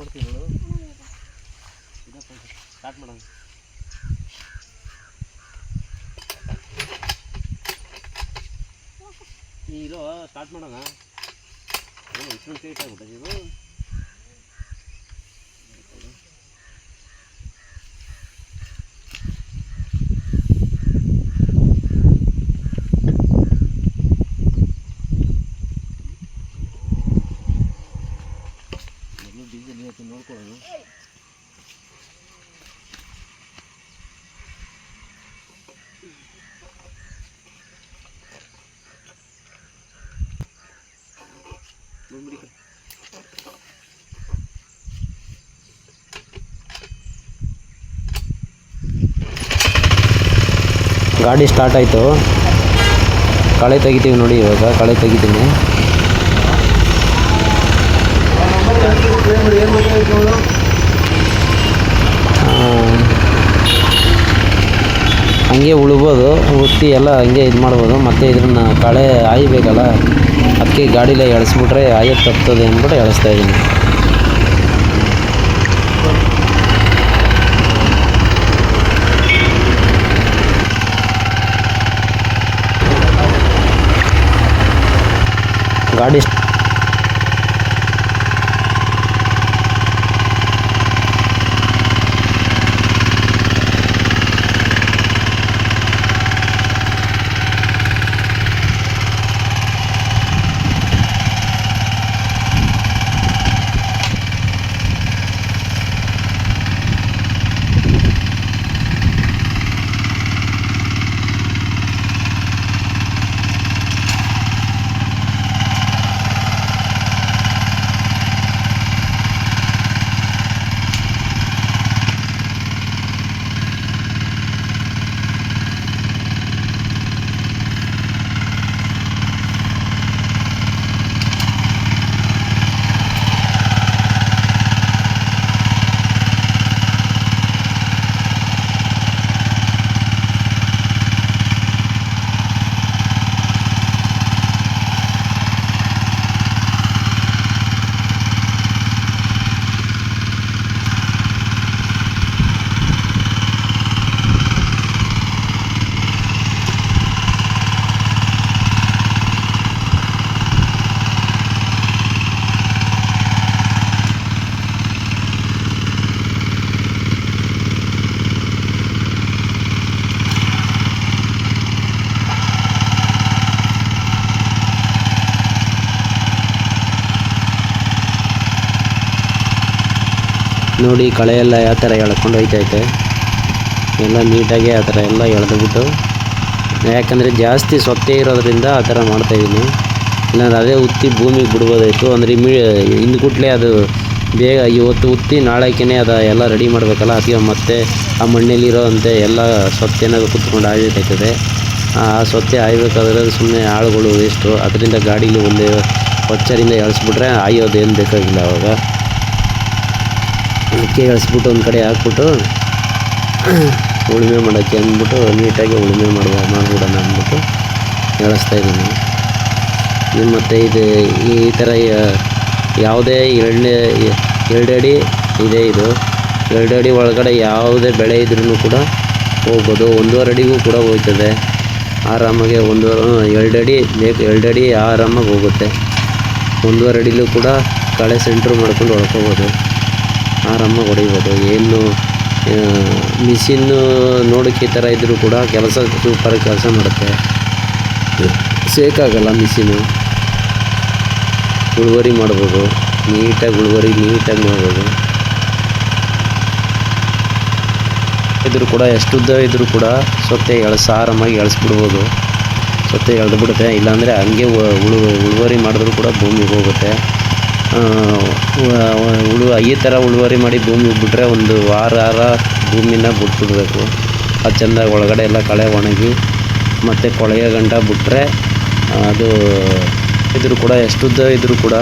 ಮಾಡ್ತೀವಿ ನೋಡು. ಸ್ಟಾರ್ಟ್ ಮಾಡೋಣ ಇರೋ ಸ್ಟಾರ್ಟ್ ಮಾಡೋಣ. ಏನು ಇಷ್ಟೊಂದು ಟೈಟ್ ಆಗ್ಬಿಟ್ಟದೆ ಇದು? ಗಾಡಿ ಸ್ಟಾರ್ಟ್ ಆಯಿತು. ಕಳೆ ತೆಗಿತೀವಿ ನೋಡಿ ಇವಾಗ, ಕಳೆ ತೆಗಿತೀನಿ. ಹಂಗೆ ಉಳ್ಬೋದು ಉತ್ತಿ ಎಲ್ಲ ಹಂಗೆ ಇದು ಮಾಡ್ಬೋದು ಮತ್ತು ಇದನ್ನು ಕಳೆ ಆಯ್ಬೇಕಲ್ಲ ಅದಕ್ಕೆ ಗಾಡಿಲೇ ಎಳಿಸ್ಬಿಟ್ರೆ ಆಯತ್ತು ತಪ್ತದೆ ಅಂದ್ಬಿಟ್ಟು ಎಳಿಸ್ತಾ ಇದ್ದೀನಿ ಗಾಡಿ ನೋಡಿ ಕಳೆ ಎಲ್ಲ ಯಾವ ಥರ ಎಳ್ಕೊಂಡು ಹೋಯ್ತೈತೆ. ಎಲ್ಲ ನೀಟಾಗಿ ಆ ಥರ ಎಲ್ಲ ಎಳೆದ್ಬಿಟ್ಟು. ಯಾಕಂದರೆ ಜಾಸ್ತಿ ಸೊತ್ತೆ ಇರೋದ್ರಿಂದ ಆ ಥರ ಮಾಡ್ತಾಯಿದ್ದೀನಿ ಇಲ್ಲಾಂದ್ರೆ ಅದೇ ಉತ್ತಿ ಭೂಮಿಗೆ ಬಿಡ್ಬೋದಾಯಿತು. ಅಂದರೆ ಇಮ್ಮಿ ಹಿಂದ್ಗುಟ್ಲೆ ಅದು ಬೇಗ ಇವತ್ತು ಉತ್ತಿ ನಾಳೆಕೇ ಅದು ಎಲ್ಲ ರೆಡಿ ಮಾಡಬೇಕಲ್ಲ. ಅದಕ್ಕೆ ಮತ್ತೆ ಆ ಮಣ್ಣಲ್ಲಿರೋಂತೆ ಎಲ್ಲ ಸೊತ್ತೆನ ಕುತ್ಕೊಂಡು ಆಯ್ಬೇಕಾಯ್ತದೆ ಆ ಸೊತ್ತೆ ಆಯ್ಬೇಕಾದ್ರೆ ಸುಮ್ಮನೆ ಆಳುಗಳು ವೇಸ್ಟು ಅದರಿಂದ ಗಾಡಿಲಿ ಒಂದು ಹೊಚ್ಚರಿಂದ ಎಳಿಸ್ಬಿಟ್ರೆ ಏನು ಬೇಕಾಗಿಲ್ಲ ಅವಾಗ. ಅದಕ್ಕೆ ಕಳಿಸ್ಬಿಟ್ಟು ಒಂದು ಕಡೆ ಹಾಕ್ಬಿಟ್ಟು ಉಳುಮೆ ಮಾಡೋಕ್ಕೆ ಅಂದ್ಬಿಟ್ಟು ನೀಟಾಗಿ ಉಳುಮೆ ಮಾಡುವ ಮಾಡ್ಬಿಡೋಣ ಅಂದ್ಬಿಟ್ಟು ಹೇಳಿಸ್ತಾ ಇದ್ದೀನಿ. ಇನ್ನು ಮತ್ತು ಇದು ಈ ಥರ ಯಾವುದೇ ಎರಡನೇ ಎರಡು ಅಡಿ ಇದೆ ಇದು. ಎರಡು ಅಡಿ ಒಳಗಡೆ ಯಾವುದೇ ಬೆಳೆ ಇದ್ರೂ ಕೂಡ ಹೋಗ್ಬೋದು. ಒಂದೂವರೆ ಅಡಿಗೂ ಕೂಡ ಹೋಗ್ತದೆ. ಆರಾಮಾಗಿ ಒಂದೂವರೆ ಎರಡು ಅಡಿ ಬೇಕು. ಎರಡು ಅಡಿ ಆರಾಮಾಗಿ ಹೋಗುತ್ತೆ. ಒಂದೂವರೆ ಅಡಿಲೂ ಕೂಡ ಕಳೆ ಸೆಂಟ್ರು ಮಾಡ್ಕೊಂಡು ಹೊಡ್ಕೋಬೋದು ಆರಾಮಾಗಿ ಹೊಡಿಬೋದು ಏನು ಮಿಷಿನ್ನು ನೋಡೋಕ್ಕೆ ಈ ಥರ ಇದ್ದರೂ ಕೂಡ ಕೆಲಸ ಸೂಪರ್ ಕೆಲಸ ಮಾಡುತ್ತೆ. ಸೇಕಾಗಲ್ಲ ಮಿಷಿನು ಉಳುವರಿ ಮಾಡ್ಬೋದು. ನೀಟಾಗಿ ಉಳುವರಿ ನೀಟಾಗಿ ಮಾಡ್ಬೋದು. ಇದ್ರೂ ಕೂಡ ಎಷ್ಟು ಉದ್ದ ಇದ್ದರೂ ಕೂಡ ಸೊತ್ತೆ ಎಳ್ಸಿ, ಆರಾಮಾಗಿ ಎಳ್ಸ್ಬಿಡ್ಬೋದು. ಸೊತ್ತೆ ಎಳ್ದು ಬಿಡುತ್ತೆ ಇಲ್ಲಾಂದರೆ ಹಂಗೆ ಉಳುವರಿ ಮಾಡಿದ್ರೂ ಕೂಡ ಭೂಮಿಗೆ ಹೋಗುತ್ತೆ. ಆ, ಉ- ಉಳು ಈ ಥರ ಉಳುವರಿ ಮಾಡಿ ಭೂಮಿ ಬಿಟ್ಟರೆ ಒಂದು ವಾರ ವಾರ ಭೂಮಿನ ಬಿಟ್ಬಿಡ್ಬೇಕು. ಅದು ಚೆಂದಾಗಿ ಒಳಗಡೆ ಎಲ್ಲ ಕಳೆ ಒಣಗಿ ಮತ್ತು ಕೊಳೆಯ ಗಂಟ ಬಿಟ್ಟರೆ ಅದು ಇದ್ರೂ ಕೂಡ ಎಷ್ಟುದ್ದ ಇದ್ದರೂ ಕೂಡ